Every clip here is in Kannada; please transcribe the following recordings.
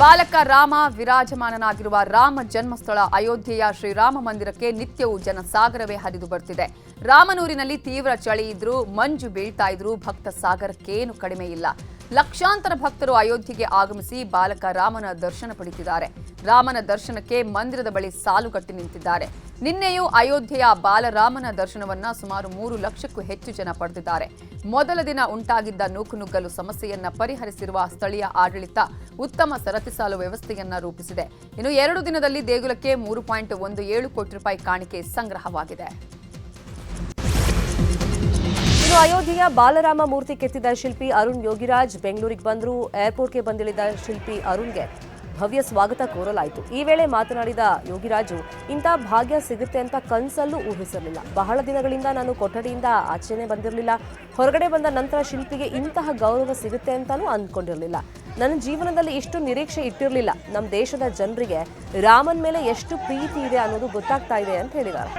ಬಾಲಕ ರಾಮ ವಿರಾಜಮಾನನಾಗಿರುವ ರಾಮ ಜನ್ಮಸ್ಥಳ ಅಯೋಧ್ಯೆಯ ಶ್ರೀರಾಮ ಮಂದಿರಕ್ಕೆ ನಿತ್ಯವೂ ಜನಸಾಗರವೇ ಹರಿದು ಬರ್ತಿದೆ. ರಾಮನೂರಿನಲ್ಲಿ ತೀವ್ರ ಚಳಿ ಇದ್ರೂ ಮಂಜು ಬೀಳ್ತಾ ಇದ್ರೂ ಭಕ್ತ ಸಾಗರಕ್ಕೇನು ಕಡಿಮೆ ಇಲ್ಲ. ಲಕ್ಷಾಂತರ ಭಕ್ತರು ಅಯೋಧ್ಯೆಗೆ ಆಗಮಿಸಿ ಬಾಲಕ ರಾಮನ ದರ್ಶನ ಪಡೆದಿದ್ದಾರೆ ರಾಮನ ದರ್ಶನಕ್ಕೆ ಮಂದಿರದ ಬಳಿ ಸಾಲುಗಟ್ಟಿ ನಿಂತಿದ್ದಾರೆ. ನಿನ್ನೆಯೂ ಅಯೋಧ್ಯೆಯ ಬಾಲರಾಮನ ದರ್ಶನವನ್ನ ಸುಮಾರು ಮೂರು ಲಕ್ಷಕ್ಕೂ ಹೆಚ್ಚು ಜನ ಪಡೆದಿದ್ದಾರೆ. ಮೊದಲ ದಿನ ಉಂಟಾಗಿದ್ದ ನೂಕುನುಗ್ಗಲು ಸಮಸ್ಯೆಯನ್ನ ಪರಿಹರಿಸಿರುವ ಸ್ಥಳೀಯ ಆಡಳಿತ ಉತ್ತಮ ಸರತಿ ಸಾಲು ವ್ಯವಸ್ಥೆಯನ್ನ ರೂಪಿಸಿದೆ. ಇನ್ನು ಎರಡು ದಿನದಲ್ಲಿ ದೇಗುಲಕ್ಕೆ ಮೂರು ಪಾಯಿಂಟ್ ಒಂದು ಏಳು ಕೋಟಿ ರೂಪಾಯಿ ಕಾಣಿಕೆ ಸಂಗ್ರಹವಾಗಿದೆ. ಇನ್ನು ಅಯೋಧ್ಯೆಯ ಬಾಲರಾಮ ಮೂರ್ತಿ ಕೆತ್ತಿದ ಶಿಲ್ಪಿ ಅರುಣ್ ಯೋಗಿರಾಜ್ ಬೆಂಗಳೂರಿಗೆ ಬಂದರು ಏರ್ಪೋರ್ಟ್ಗೆ ಬಂದಿಳಿದ ಶಿಲ್ಪಿ ಅರುಣ್ಗೆ ಭವ್ಯ ಸ್ವಾಗತ ಕೋರಲಾಯಿತು. ಈ ವೇಳೆ ಮಾತನಾಡಿದ ಯೋಗಿರಾಜು, ಇಂಥ ಭಾಗ್ಯ ಸಿಗುತ್ತೆ ಅಂತ ಕನಸಲ್ಲೂ ಊಹಿಸಿರಲಿಲ್ಲ ಬಹಳ ದಿನಗಳಿಂದ ನಾನು ಕೊಠಡಿಯಿಂದ ಆಚೆನೆ ಬಂದಿರಲಿಲ್ಲ. ಹೊರಗಡೆ ಬಂದ ನಂತರ ಶಿಲ್ಪಿಗೆ ಇಂತಹ ಗೌರವ ಸಿಗುತ್ತೆ ಅಂತಲೂ ಅಂದ್ಕೊಂಡಿರಲಿಲ್ಲ. ನನ್ನ ಜೀವನದಲ್ಲಿ ಇಷ್ಟು ನಿರೀಕ್ಷೆ ಇಟ್ಟಿರಲಿಲ್ಲ. ನಮ್ಮ ದೇಶದ ಜನರಿಗೆ ರಾಮನ್ ಮೇಲೆ ಎಷ್ಟು ಪ್ರೀತಿ ಇದೆ ಅನ್ನೋದು ಗೊತ್ತಾಗ್ತಾ ಇದೆ ಅಂತ ಹೇಳಿದ್ದಾರೆ.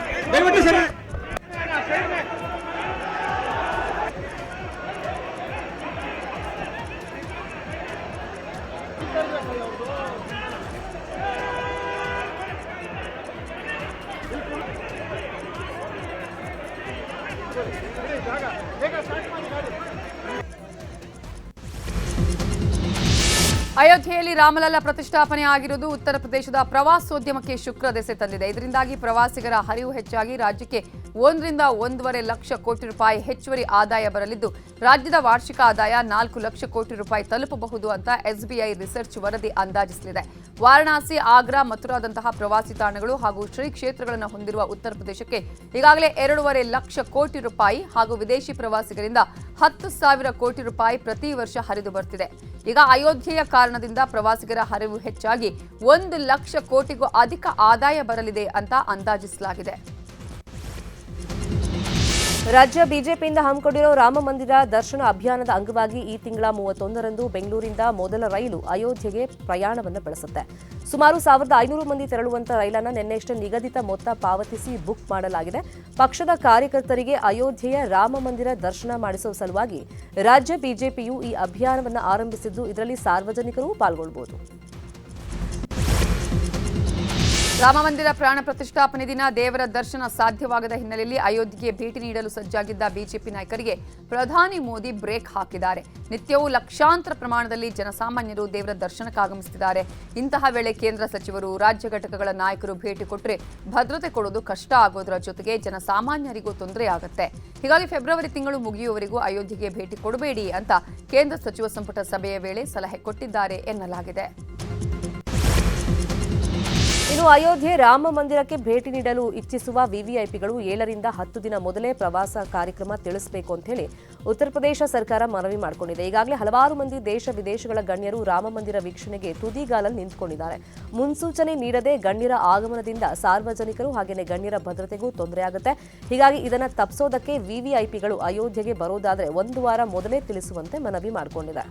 ಅಯೋಧ್ಯೆಯಲ್ಲಿ ರಾಮಲಲ್ಲಾ ಪ್ರತಿಷ್ಠಾಪನೆ ಆಗಿರುವುದು ಉತ್ತರ ಪ್ರದೇಶದ ಪ್ರವಾಸೋದ್ಯಮಕ್ಕೆ ಶುಕ್ರ ದೆಸೆ ತಂದಿದೆ. ಇದರಿಂದಾಗಿ ಪ್ರವಾಸಿಗರ ಹರಿವು ಹೆಚ್ಚಾಗಿ ರಾಜ್ಯಕ್ಕೆ ಒಂದರಿಂದ ಒಂದೂವರೆ ಲಕ್ಷ ಕೋಟಿ ರೂಪಾಯಿ ಹೆಚ್ಚುವರಿ ಆದಾಯ ಬರಲಿದ್ದು, ರಾಜ್ಯದ ವಾರ್ಷಿಕ ಆದಾಯ ನಾಲ್ಕು ಲಕ್ಷ ಕೋಟಿ ರೂಪಾಯಿ ತಲುಪಬಹುದು ಅಂತ ಎಸ್ಬಿಐ ರಿಸರ್ಚ್ ವರದಿ ಅಂದಾಜಿಸಲಿದೆ. ವಾರಣಾಸಿ, ಆಗ್ರಾ ಮಥುರಾದಂತಹ ಪ್ರವಾಸಿ ತಾಣಗಳು ಹಾಗೂ ಶ್ರೀ ಕ್ಷೇತ್ರಗಳನ್ನು ಹೊಂದಿರುವ ಉತ್ತರ ಪ್ರದೇಶಕ್ಕೆ ಈಗಾಗಲೇ ಎರಡೂವರೆ ಲಕ್ಷ ಕೋಟಿ ರೂಪಾಯಿ ಹಾಗೂ ವಿದೇಶಿ ಪ್ರವಾಸಿಗರಿಂದ ಹತ್ತು ಸಾವಿರ ಕೋಟಿ ರೂಪಾಯಿ ಪ್ರತಿ ವರ್ಷ ಹರಿದು ಬರ್ತಿದೆ. ಈಗ ಅಯೋಧ್ಯೆಯ ಕಾರಣದಿಂದ ಪ್ರವಾಸಿಗರ ಹರಿವು ಹೆಚ್ಚಾಗಿ ಒಂದು ಲಕ್ಷ ಕೋಟಿಗೂ ಅಧಿಕ ಆದಾಯ ಬರಲಿದೆ ಅಂತ ಅಂದಾಜಿಸಲಾಗಿದೆ. ರಾಜ್ಯ ಬಿಜೆಪಿಯಿಂದ ಹಮ್ಮಿಕೊಂಡಿರೋ ರಾಮ ಮಂದಿರ ದರ್ಶನ ಅಭಿಯಾನದ ಅಂಗವಾಗಿ ಈ ತಿಂಗಳ ಮೂವತ್ತೊಂದರಂದು ಬೆಂಗಳೂರಿಂದ ಮೊದಲ ರೈಲು ಅಯೋಧ್ಯೆಗೆ ಪ್ರಯಾಣವನ್ನು ಬೆಳೆಸುತ್ತೆ. ಸುಮಾರು ಸಾವಿರದ ಐನೂರು ಮಂದಿ ತೆರಳುವಂತ ರೈಲನ್ನು ನಿನ್ನೆಯಷ್ಟೇ ನಿಗದಿತ ಮೊತ್ತ ಪಾವತಿಸಿ ಬುಕ್ ಮಾಡಲಾಗಿದೆ. ಪಕ್ಷದ ಕಾರ್ಯಕರ್ತರಿಗೆ ಅಯೋಧ್ಯೆಯ ರಾಮ ಮಂದಿರ ದರ್ಶನ ಮಾಡಿಸುವ ಸಲುವಾಗಿ ರಾಜ್ಯ ಬಿಜೆಪಿಯು ಈ ಅಭಿಯಾನವನ್ನು ಆರಂಭಿಸಿದ್ದು ಇದರಲ್ಲಿ ಸಾರ್ವಜನಿಕರೂ ಪಾಲ್ಗೊಳ್ಳಬಹುದು ರಾಮಮಂದಿರ ಪ್ರಾಣ ಪ್ರತಿಷ್ಠಾಪನೆ ದಿನ ದೇವರ ದರ್ಶನ ಸಾಧ್ಯವಾಗದ ಹಿನ್ನೆಲೆಯಲ್ಲಿ ಅಯೋಧ್ಯೆಗೆ ಭೇಟಿ ನೀಡಲು ಸಜ್ಜಾಗಿದ್ದ ಬಿಜೆಪಿ ನಾಯಕರಿಗೆ ಪ್ರಧಾನಿ ಮೋದಿ ಬ್ರೇಕ್ ಹಾಕಿದ್ದಾರೆ. ನಿತ್ಯವೂ ಲಕ್ಷಾಂತರ ಪ್ರಮಾಣದಲ್ಲಿ ಜನಸಾಮಾನ್ಯರು ದೇವರ ದರ್ಶನಕ್ಕಾಗಮಿಸುತ್ತಿದ್ದಾರೆ ಇಂತಹ ವೇಳೆ ಕೇಂದ್ರ ಸಚಿವರು, ರಾಜ್ಯ ಘಟಕಗಳ ನಾಯಕರು ಭೇಟಿ ಕೊಟ್ಟರೆ ಭದ್ರತೆ ಕೊಡೋದು ಕಷ್ಟ ಆಗೋದರ ಜೊತೆಗೆ ಜನಸಾಮಾನ್ಯರಿಗೂ ತೊಂದರೆ ಆಗುತ್ತೆ. ಹೀಗಾಗಿ ಫೆಬ್ರವರಿ ತಿಂಗಳು ಮುಗಿಯುವವರೆಗೂ ಅಯೋಧ್ಯೆಗೆ ಭೇಟಿ ಕೊಡಬೇಡಿ ಅಂತ ಕೇಂದ್ರ ಸಚಿವ ಸಂಪುಟ ಸಭೆಯ ವೇಳೆ ಸಲಹೆ ಕೊಟ್ಟಿದ್ದಾರೆ ಎನ್ನಲಾಗಿದೆ. ಇನ್ನು ಅಯೋಧ್ಯೆ ರಾಮ ಮಂದಿರಕ್ಕೆ ಭೇಟಿ ನೀಡಲು ಇಚ್ಛಿಸುವ ವಿವಿಐಪಿಗಳು ಏಳರಿಂದ ಹತ್ತು ದಿನ ಮೊದಲೇ ಪ್ರವಾಸ ಕಾರ್ಯಕ್ರಮ ತಿಳಿಸಬೇಕು ಅಂತ ಹೇಳಿ ಉತ್ತರ ಪ್ರದೇಶ ಸರ್ಕಾರ ಮನವಿ ಮಾಡಿಕೊಂಡಿದೆ. ಈಗಾಗಲೇ ಹಲವಾರು ಮಂದಿ ದೇಶ ವಿದೇಶಗಳ ಗಣ್ಯರು ರಾಮ ಮಂದಿರ ವೀಕ್ಷಣೆಗೆ ತುದಿಗಾಲಲ್ಲಿ ನಿಂತುಕೊಂಡಿದ್ದಾರೆ. ಮುನ್ಸೂಚನೆ ನೀಡದೆ ಗಣ್ಯರ ಆಗಮನದಿಂದ ಸಾರ್ವಜನಿಕರು ಹಾಗೆಯೇ ಗಣ್ಯರ ಭದ್ರತೆಗೂ ತೊಂದರೆಯಾಗುತ್ತೆ ಹೀಗಾಗಿ ಇದನ್ನು ತಪ್ಪಿಸೋದಕ್ಕೆ ವಿವಿಐಪಿಗಳು ಅಯೋಧ್ಯೆಗೆ ಬರೋದಾದರೆ ಒಂದು ವಾರ ಮೊದಲೇ ತಿಳಿಸುವಂತೆ ಮನವಿ ಮಾಡಿಕೊಂಡಿದೆ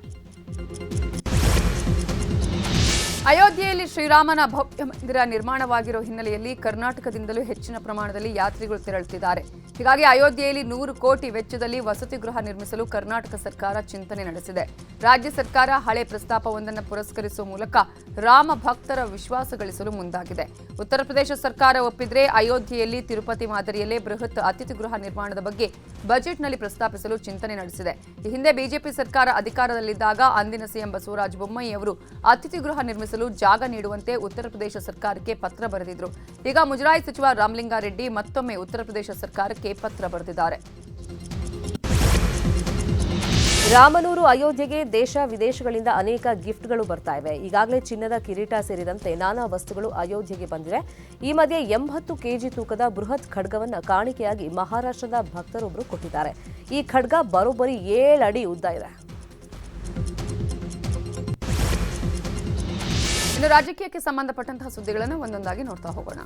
ಅಯೋಧ್ಯೆಯಲ್ಲಿ ಶ್ರೀರಾಮನ ಭವ್ಯ ಮಂದಿರ ನಿರ್ಮಾಣವಾಗಿರೋ ಹಿನ್ನೆಲೆಯಲ್ಲಿ ಕರ್ನಾಟಕದಿಂದಲೂ ಹೆಚ್ಚಿನ ಪ್ರಮಾಣದಲ್ಲಿ ಯಾತ್ರಿಗಳು ತೆರಳುತ್ತಿದ್ದಾರೆ. ಹೀಗಾಗಿ ಅಯೋಧ್ಯೆಯಲ್ಲಿ ನೂರು ಕೋಟಿ ವೆಚ್ಚದಲ್ಲಿ ವಸತಿ ಗೃಹ ನಿರ್ಮಿಸಲು ಕರ್ನಾಟಕ ಸರ್ಕಾರ ಚಿಂತನೆ ನಡೆಸಿದೆ. ರಾಜ್ಯ ಸರ್ಕಾರ ಹಳೆ ಪ್ರಸ್ತಾಪವೊಂದನ್ನು ಪುರಸ್ಕರಿಸುವ ಮೂಲಕ ರಾಮ ಭಕ್ತರ ವಿಶ್ವಾಸ ಗಳಿಸಲು ಮುಂದಾಗಿದೆ. ಉತ್ತರ ಪ್ರದೇಶ ಸರ್ಕಾರ ಒಪ್ಪಿದ್ರೆ ಅಯೋಧ್ಯೆಯಲ್ಲಿ ತಿರುಪತಿ ಮಾದರಿಯಲ್ಲೇ ಬೃಹತ್ ಅತಿಥಿ ಗೃಹ ನಿರ್ಮಾಣದ ಬಗ್ಗೆ ಬಜೆಟ್ನಲ್ಲಿ ಪ್ರಸ್ತಾಪಿಸಲು ಚಿಂತನೆ ನಡೆಸಿದೆ. ಈ ಹಿಂದೆ ಬಿಜೆಪಿ ಸರ್ಕಾರ ಅಧಿಕಾರದಲ್ಲಿದ್ದಾಗ ಅಂದಿನ ಸಿಎಂ ಬಸವರಾಜ ಬೊಮ್ಮಾಯಿ ಅವರು ಅತಿಥಿ ಗೃಹ ನಿರ್ಮಿಸಲು ಜಾಗ ನೀಡುವಂತೆ ಉತ್ತರ ಪ್ರದೇಶ ಸರ್ಕಾರಕ್ಕೆ ಪತ್ರ ಬರೆದಿದ್ರು. ಈಗ ಮುಜರಾಯಿ ಸಚಿವ ರಾಮಲಿಂಗಾರೆಡ್ಡಿ ಮತ್ತೊಮ್ಮೆ ಉತ್ತರ ಪ್ರದೇಶ ಸರ್ಕಾರಕ್ಕೆ ಪತ್ರ ಬರೆದಿದ್ದಾರೆ. ರಾಮನೂರು ಅಯೋಧ್ಯೆಗೆ ದೇಶ ವಿದೇಶಗಳಿಂದ ಅನೇಕ ಗಿಫ್ಟ್ಗಳು ಬರ್ತಾ ಇವೆ. ಈಗಾಗಲೇ ಚಿನ್ನದ ಕಿರೀಟ ಸೇರಿದಂತೆ ನಾನಾ ವಸ್ತುಗಳು ಅಯೋಧ್ಯೆಗೆ ಬಂದಿವೆ. ಈ ಮಧ್ಯೆ ಎಂಬತ್ತು ಕೆಜಿ ತೂಕದ ಬೃಹತ್ ಖಡ್ಗವನ್ನು ಕಾಣಿಕೆಯಾಗಿ ಮಹಾರಾಷ್ಟ್ರದ ಭಕ್ತರೊಬ್ಬರು ಕೊಟ್ಟಿದ್ದಾರೆ. ಈ ಖಡ್ಗ ಬರೋಬ್ಬರಿ ಏಳು ಅಡಿ ಉದ್ದ ಇದೆ. ಇನ್ನು ರಾಜಕೀಯಕ್ಕೆ ಸಂಬಂಧಪಟ್ಟಂತಹ ಸುದ್ದಿಗಳನ್ನು ಒಂದೊಂದಾಗಿ ನೋಡ್ತಾ ಹೋಗೋಣ.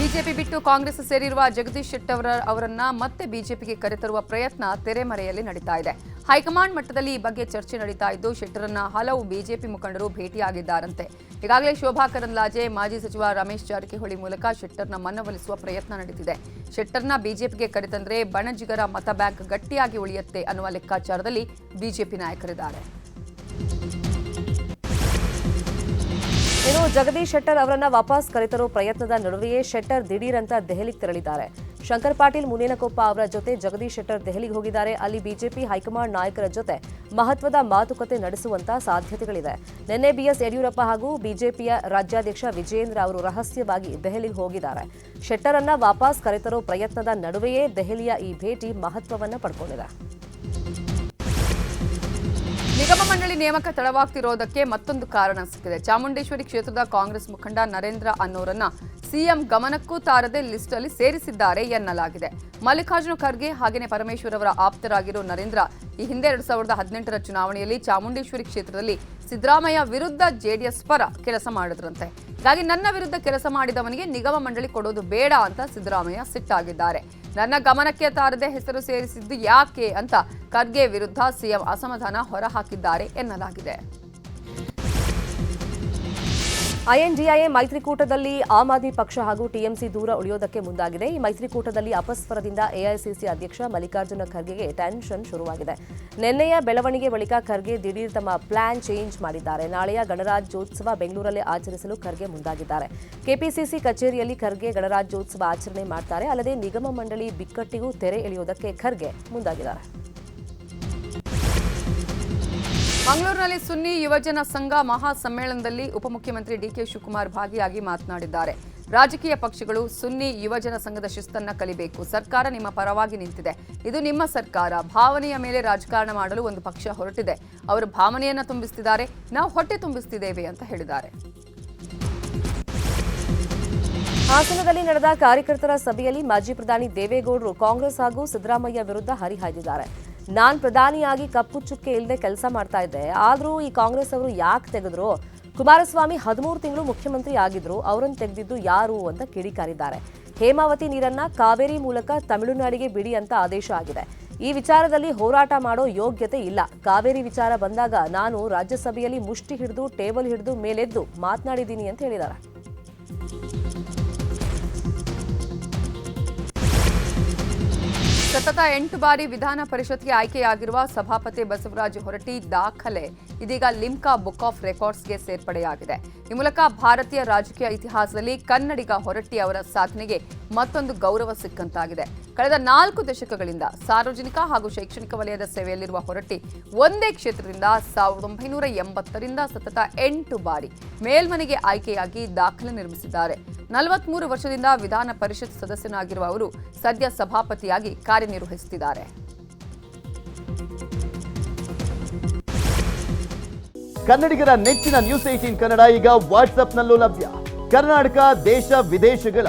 ಬಿಜೆಪಿ ಬಿಟ್ಟು ಕಾಂಗ್ರೆಸ್ ಸೇರಿರುವ ಜಗದೀಶ್ ಶೆಟ್ಟರ್ ಅವರನ್ನ ಮತ್ತೆ ಬಿಜೆಪಿಗೆ ಕರೆತರುವ ಪ್ರಯತ್ನ ತೆರೆಮರೆಯಲ್ಲಿ ನಡೀತಾ ಇದೆ. ಹೈಕಮಾಂಡ್ ಮಟ್ಟದಲ್ಲಿ ಈ ಬಗ್ಗೆ ಚರ್ಚೆ ನಡೀತಾ ಇದ್ದು, ಶೆಟ್ಟರನ್ನ ಹಲವು ಬಿಜೆಪಿ ಮುಖಂಡರು ಭೇಟಿಯಾಗಿದ್ದಾರಂತೆ. ಈಗಾಗಲೇ ಶೋಭಾ ಕರಂದ್ಲಾಜೆ, ಮಾಜಿ ಸಚಿವ ರಮೇಶ್ ಜಾರಕಿಹೊಳಿ ಮೂಲಕ ಶೆಟ್ಟರ್ನ ಮನವೊಲಿಸುವ ಪ್ರಯತ್ನ ನಡೆದಿದೆ. ಶೆಟ್ಟರ್ನ ಬಿಜೆಪಿಗೆ ಕರೆತಂದ್ರೆ ಬಣಜಿಗರ ಮತ ಬ್ಯಾಂಕ್ ಗಟ್ಟಿಯಾಗಿ ಉಳಿಯುತ್ತೆ ಅನ್ನುವ ಲೆಕ್ಕಾಚಾರದಲ್ಲಿ ಬಿಜೆಪಿ ನಾಯಕರಿದ್ದಾರೆ. ಇನ್ನು ಜಗದೀಶ್ ಶೆಟ್ಟರ್ ಅವರನ್ನ ವಾಪಸ್ ಕರೆತರೋ ಪ್ರಯತ್ನದ ನಡುವೆಯೇ ಶೆಟ್ಟರ್ ದಿಢೀರ್ ಅಂತ ದೆಹಲಿಗೆ ತೆರಳಿದ್ದಾರೆ. ಶಂಕರ್ ಪಾಟೀಲ್, ಮುನೇನಕೊಪ್ಪ ಅವರ ಜೊತೆ ಜಗದೀಶ್ ಶೆಟ್ಟರ್ ದೆಹಲಿಗೆ ಹೋಗಿದ್ದಾರೆ. ಅಲ್ಲಿ ಬಿಜೆಪಿ ಹೈಕಮಾಂಡ್ ನಾಯಕರ ಜೊತೆ ಮಹತ್ವದ ಮಾತುಕತೆ ನಡೆಸುವಂತ ಸಾಧ್ಯತೆಗಳಿದೆ. ನಿನ್ನೆ ಬಿಎಸ್ ಯಡಿಯೂರಪ್ಪ ಹಾಗೂ ಬಿಜೆಪಿಯ ರಾಜ್ಯಾಧ್ಯಕ್ಷ ವಿಜಯೇಂದ್ರ ಅವರು ರಹಸ್ಯವಾಗಿ ದೆಹಲಿಗೆ ಹೋಗಿದ್ದಾರೆ. ಶೆಟ್ಟರ್ ಅನ್ನ ವಾಪಸ್ ಕರೆತರೋ ಪ್ರಯತ್ನದ ನಡುವೆಯೇ ದೆಹಲಿಯ ಈ ಭೇಟಿ ಮಹತ್ವವನ್ನು ಪಡ್ಕೊಂಡಿದೆ. ನಿಗಮ ಮಂಡಳಿ ನೇಮಕ ತಡವಾಗ್ತಿರೋದಕ್ಕೆ ಮತ್ತೊಂದು ಕಾರಣ ಸಿಕ್ಕಿದೆ. ಚಾಮುಂಡೇಶ್ವರಿ ಕ್ಷೇತ್ರದ ಕಾಂಗ್ರೆಸ್ ಮುಖಂಡ ನರೇಂದ್ರ ಅನ್ನೋರನ್ನ ಸಿಎಂ ಗಮನಕ್ಕೂ ತಾರದೆ ಲಿಸ್ಟಲ್ಲಿ ಸೇರಿಸಿದ್ದಾರೆ ಎನ್ನಲಾಗಿದೆ. ಮಲ್ಲಿಕಾರ್ಜುನ ಖರ್ಗೆ ಹಾಗೆಯೇ ಪರಮೇಶ್ವರ್ ಅವರ ಆಪ್ತರಾಗಿರೋ ನರೇಂದ್ರ ಈ ಹಿಂದೆ ಎರಡ್ ಸಾವಿರದ ಹದಿನೆಂಟರ ಚುನಾವಣೆಯಲ್ಲಿ ಚಾಮುಂಡೇಶ್ವರಿ ಕ್ಷೇತ್ರದಲ್ಲಿ ಸಿದ್ದರಾಮಯ್ಯ ವಿರುದ್ಧ ಜೆಡಿಎಸ್ ಪರ ಕೆಲಸ ಮಾಡಿದ್ರಂತೆ. ಹಾಗಾಗಿ ನನ್ನ ವಿರುದ್ಧ ಕೆಲಸ ಮಾಡಿದವನಿಗೆ ನಿಗಮ ಮಂಡಳಿ ಕೊಡೋದು ಬೇಡ ಅಂತ ಸಿದ್ದರಾಮಯ್ಯ ಸಿಟ್ಟಾಗಿದ್ದಾರೆ. ನನ್ನ ಗಮನಕ್ಕೆ ತಾರದೆ ಹೆಸರು ಸೇರಿಸಿದ್ದು ಯಾಕೆ ಅಂತ ಖರ್ಗೆ ವಿರುದ್ಧ ಸಿಎಂ ಅಸಮಾಧಾನ ಹೊರಹಾಕಿದ್ದಾರೆ ಎನ್ನಲಾಗಿದೆ. ಐಎನ್ಡಿಐಎ ಮೈತ್ರಿಕೂಟದಲ್ಲಿ ಆಮ್ ಆದ್ಮಿ ಪಕ್ಷ ಹಾಗೂ ಟಿಎಂಸಿ ದೂರ ಉಳಿಯೋದಕ್ಕೆ ಮುಂದಾಗಿದೆ. ಈ ಮೈತ್ರಿಕೂಟದಲ್ಲಿ ಅಪಸ್ವರದಿಂದ ಎಐಸಿಸಿ ಅಧ್ಯಕ್ಷ ಮಲ್ಲಿಕಾರ್ಜುನ ಖರ್ಗೆಗೆ ಟೆನ್ಷನ್ ಶುರುವಾಗಿದೆ. ನಿನ್ನೆಯ ಬೆಳವಣಿಗೆ ಬಳಿಕ ಖರ್ಗೆ ದಿಢೀರ್ ತಮ್ಮ ಪ್ಲಾನ್ ಚೇಂಜ್ ಮಾಡಿದ್ದಾರೆ. ನಾಳೆಯ ಗಣರಾಜ್ಯೋತ್ಸವ ಬೆಂಗಳೂರಲ್ಲಿ ಆಚರಿಸಲು ಖರ್ಗೆ ಮುಂದಾಗಿದ್ದಾರೆ. ಕೆಪಿಸಿಸಿ ಕಚೇರಿಯಲ್ಲಿ ಖರ್ಗೆ ಗಣರಾಜ್ಯೋತ್ಸವ ಆಚರಣೆ ಮಾಡ್ತಾರೆ. ಅಲ್ಲದೆ ನಿಗಮ ಮಂಡಳಿ ಬಿಕ್ಕಟ್ಟಿಗೂ ತೆರೆ ಎಳೆಯೋದಕ್ಕೆ ಖರ್ಗೆ ಮುಂದಾಗಿದ್ದಾರೆ. ಮಂಗಳೂರಿನಲ್ಲಿ ಸುನ್ನಿ ಯುವಜನ ಸಂಘ ಮಹಾ ಸಮ್ಮೇಳನದಲ್ಲಿ ಉಪಮುಖ್ಯಮಂತ್ರಿ ಡಿಕೆ ಶಿವಕುಮಾರ್ ಭಾಗಿಯಾಗಿ ಮಾತನಾಡಿದ್ದಾರೆ. ರಾಜಕೀಯ ಪಕ್ಷಗಳು ಸುನ್ನಿ ಯುವಜನ ಸಂಘದ ಶಿಸ್ತನ್ನ ಕಲಿಬೇಕು. ಸರ್ಕಾರ ನಿಮ್ಮ ಪರವಾಗಿ ನಿಂತಿದೆ. ಇದು ನಿಮ್ಮ ಸರ್ಕಾರ. ಭಾವನೆಯ ಮೇಲೆ ರಾಜಕಾರಣ ಮಾಡಲು ಒಂದು ಪಕ್ಷ ಹೊರಟಿದೆ. ಅವರು ಭಾವನೆಯನ್ನ ತುಂಬಿಸ್ತಿದ್ದಾರೆ. ನಾವು ಹೊಟ್ಟೆ ತುಂಬಿಸ್ತಿದ್ದೇವೆ ಅಂತ ಹೇಳಿದ್ದಾರೆ. ಹಾಸನದಲ್ಲಿ ನಡೆದ ಕಾರ್ಯಕರ್ತರ ಸಭೆಯಲ್ಲಿ ಮಾಜಿ ಪ್ರಧಾನಿ ದೇವೇಗೌಡರು ಕಾಂಗ್ರೆಸ್ ಹಾಗೂ ಸಿದ್ದರಾಮಯ್ಯ ವಿರುದ್ಧ ಹರಿಹಾಯ್ದಿದ್ದಾರೆ. ನಾನ್ ಪ್ರಧಾನಿಯಾಗಿ ಕಪ್ಪು ಚುಕ್ಕೆ ಇಲ್ಲದೆ ಕೆಲಸ ಮಾಡ್ತಾ ಇದ್ದೆ. ಆದರೂ ಈ ಕಾಂಗ್ರೆಸ್ ಅವರು ಯಾಕೆ ತೆಗೆದ್ರು? ಕುಮಾರಸ್ವಾಮಿ ಹದಿಮೂರು ತಿಂಗಳು ಮುಖ್ಯಮಂತ್ರಿ ಆಗಿದ್ರು ಅವರನ್ನು ತೆಗೆದಿದ್ದು ಯಾರು ಅಂತ ಕಿಡಿಕಾರಿದ್ದಾರೆ. ಹೇಮಾವತಿ ನೀರನ್ನ ಕಾವೇರಿ ಮೂಲಕ ತಮಿಳುನಾಡಿಗೆ ಬಿಡಿ ಅಂತ ಆದೇಶ ಆಗಿದೆ. ಈ ವಿಚಾರದಲ್ಲಿ ಹೋರಾಟ ಮಾಡೋ ಯೋಗ್ಯತೆ ಇಲ್ಲ. ಕಾವೇರಿ ವಿಚಾರ ಬಂದಾಗ ನಾನು ರಾಜ್ಯಸಭೆಯಲ್ಲಿ ಮುಷ್ಟಿ ಹಿಡಿದು, ಟೇಬಲ್ ಹಿಡಿದು, ಮೇಲೆದ್ದು ಮಾತನಾಡಿದ್ದೀನಿ ಅಂತ ಹೇಳಿದ್ದಾರೆ ಸತತ ಎಂಟು ಬಾರಿ ವಿಧಾನ ಪರಿಷತ್ಗೆ ಆಯ್ಕೆಯಾಗಿರುವ ಸಭಾಪತಿ ಬಸವರಾಜ ಹೊರಟಿ ದಾಖಲೆ. ಇದೀಗ ಲಿಮ್ಕಾ ಬುಕ್ ಆಫ್ ರೆಕಾರ್ಡ್ಸ್ಗೆ ಸೇರ್ಪಡೆಯಾಗಿದೆ. ಈ ಮೂಲಕ ಭಾರತೀಯ ರಾಜಕೀಯ ಇತಿಹಾಸದಲ್ಲಿ ಕನ್ನಡಿಗ ಹೊರಟ್ಟಿ ಅವರ ಸಾಧನೆಗೆ ಮತ್ತೊಂದು ಗೌರವ ಸಿಕ್ಕಂತಾಗಿದೆ. ಕಳೆದ ನಾಲ್ಕು ದಶಕಗಳಿಂದ ಸಾರ್ವಜನಿಕ ಹಾಗೂ ಶೈಕ್ಷಣಿಕ ವಲಯದ ಸೇವೆಯಲ್ಲಿರುವ ಹೊರಟ್ಟಿ ಒಂದೇ ಕ್ಷೇತ್ರದಿಂದ ಸಾವಿರದ ಒಂಬೈನೂರ ಎಂಬತ್ತರಿಂದ ಸತತ ಎಂಟು ಬಾರಿ ಮೇಲ್ಮನೆಗೆ ಆಯ್ಕೆಯಾಗಿ ದಾಖಲೆ ನಿರ್ಮಿಸಿದ್ದಾರೆ. ನಲವತ್ಮೂರು ವರ್ಷದಿಂದ ವಿಧಾನ ಪರಿಷತ್ ಸದಸ್ಯನಾಗಿರುವ ಅವರು ಸದ್ಯ ಸಭಾಪತಿಯಾಗಿ ಕಾರ್ಯನಿರ್ವಹಿಸುತ್ತಿದ್ದಾರೆ. ಕನ್ನಡಿಗರ ನೆಚ್ಚಿನ ನ್ಯೂಸ್ ಏಟೀನ್ ಕನ್ನಡ ಈಗ ವಾಟ್ಸ್ಆಪ್ನಲ್ಲೂ ಲಭ್ಯ. ಕರ್ನಾಟಕ, ದೇಶ, ವಿದೇಶಗಳ